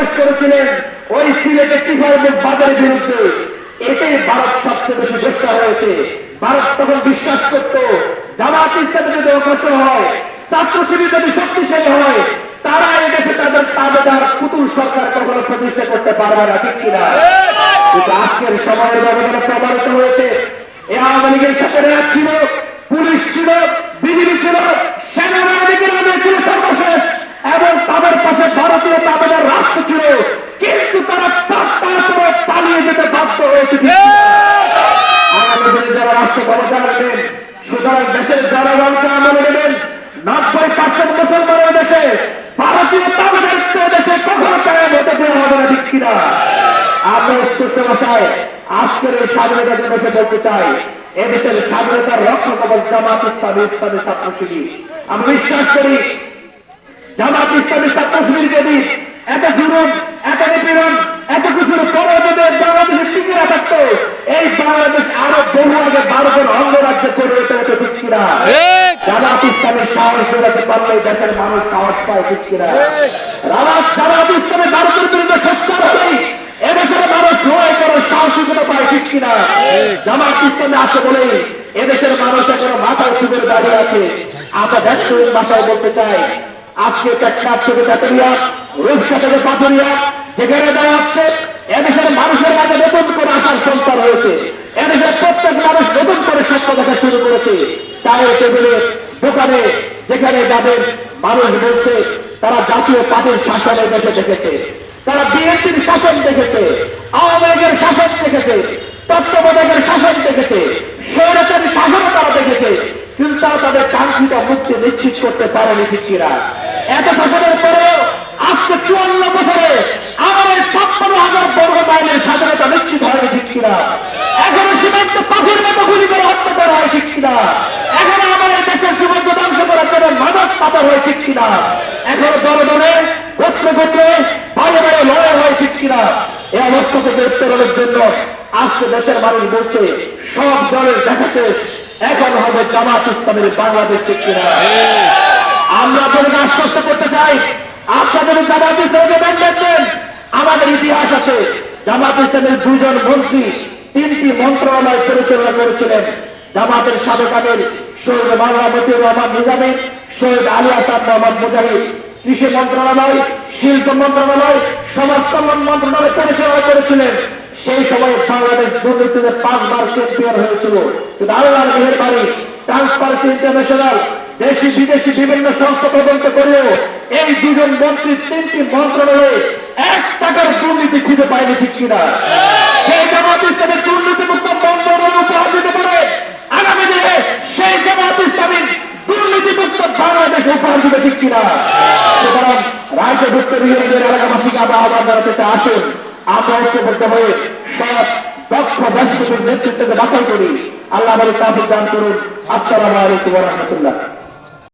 সমাবেশ করেছিলেন ওই সিলেটে টিফাইলের বাজারের বিরুদ্ধে এটাই ভারত সবচেয়ে বেশি চেষ্টা হয়েছে। ভারত তখন বিশ্বাস করত, জামাত ইসলামে যদি অগ্রসর হয়, ছাত্র শিবির যদি শক্তিশালী হয়, তারা এদেশে তাদের তাবেদার পুতুল সরকার কখনো প্রতিষ্ঠা করতে পারবে না, ঠিক কিনা? কিন্তু আজকের সময়ের ব্যবধানে প্রমাণিত হয়েছে, এ আওয়ামী লীগের সাথে ছিল, পুলিশ ছিল, বিজিবি ছিল সেনাবাহিনীর জামাত ইসলামী ছাত্র শিবির। বিশ্বাস করি, জামাত ইসলামী ছাত্র শিবির যদি এত জুলুম এত নিপীড়ন এত কিছুর পরে যদি বাংলাদেশে টিকে না থাকতো এই বাংলাদেশ আরও বহু আগে ভারতের অঙ্গরাজ্য পরিণত হতে ঠিক কিনা ঠিক জামাত সাহস বেরোতে পারলে দেশের মানুষ সাহস পায় ঠিক কিনা? রামাত জামাত ইসলামের ভারতের বিরুদ্ধে সোচ্চার হলেই এদেশের মানুষ লড়াই করার সাহসিকতা পায় ঠিক কিনা? জামাত ইসলামে আসে বলেই এদেশের মানুষ এখনও মাথা উঁচু করে দাঁড়িয়ে আছে। আমরা ব্যক্তিগত ভাষায় বলতে চাই আজকে টেকনাফ থেকে ব্যাটারিয়া রূপসা থেকে পাথরিয়া যেখানে দাঁড়াচ্ছে এদেশের মানুষের মাঝে নতুন করে আসার সন্তান হয়েছে। এদেশের প্রত্যেক মানুষ নতুন করে স্বপ্ন দেখা শুরু করেছে। চায়ের টেবিলে দোকানে যেখানে যাদের মানুষ বলছে তারা জাতীয় পার্টির শাসনের দেশে দেখেছে। তারা বিএনপির শাসন দেখেছে, আওয়ামী লীগের শাসন দেখেছে, তত্ত্বাবধায়কের শাসন দেখেছে সৌরতের শাসন তারা দেখেছে, কিন্তু তারা তাদের কাঙ্ক্ষিত মুক্তি নিশ্চিত করতে পারেনি কিনা। এত শাসনের পরেও আজকে চুয়ান্ন বছরে আমাদের ছাপ্পান্ন হাজার বর্গ মাইলের স্বাধীনতা নিশ্চিত হয়নি কিনা। এখনও সীমান্ত পাখির মতো গুলি করে হত্যা করা হয় ঠিক এখনও হবে আমরা আপনাদেরকে করতে চাই। আপনাদের জামাত আমাদের ইতিহাস আছে, জামাত ইসলামের দুজন মন্ত্রী তিনটি মন্ত্রণালয় পরিচালনা করেছিলেন। জামাতের সাবেক আমির শহীদ মাওলানা মতিউর রহমান নিজামী শহীদ আলী আসাদ মোহাম্মদ মুজাহিদ, কৃষি মন্ত্রণালয়, শিল্প মন্ত্রণালয়, সমাজ কল্যাণ মন্ত্রণালয় পরিচালনা করেছিলেন। সেই সময় বাংলাদেশ দুর্নীতিতে পাঁচবার চ্যাম্পিয়ন হয়েছিল। কিন্তু আল্লাহ বাড়ি ট্রান্সপারেন্সি ইন্টারন্যাশনাল দেশি বিদেশি বিভিন্ন সংস্থা তদন্ত করেও এই দুজন মন্ত্রী তিনটি মন্ত্রণালয়ে এক টাকার দুর্নীতি খুঁজে পায়নি ঠিক কিনা সেই জামাত ইসলামের দুর্নীতি মুক্ত মন্ত্রণালয় উপহার দিতে পারে আগামী দিনে সেই জামাত ইসলামী দুর্নীতি মুক্ত বাংলাদেশ উপহার দিবে ঠিক কিনা সুতরাং রাজ্য ভুক্ত বিরোধীদের এলাকাবাসীকে আমরা আহ্বান জানাতে চাই আসুন। আমরা ঐক্যবদ্ধ হয়ে সব দক্ষ রাষ্ট্রপতির নেতৃত্বকে বাছাই করি। আল্লাহ আমাদের তাদের দান করুন। আসসালামু আলাইকুম রহমতুল্লাহ।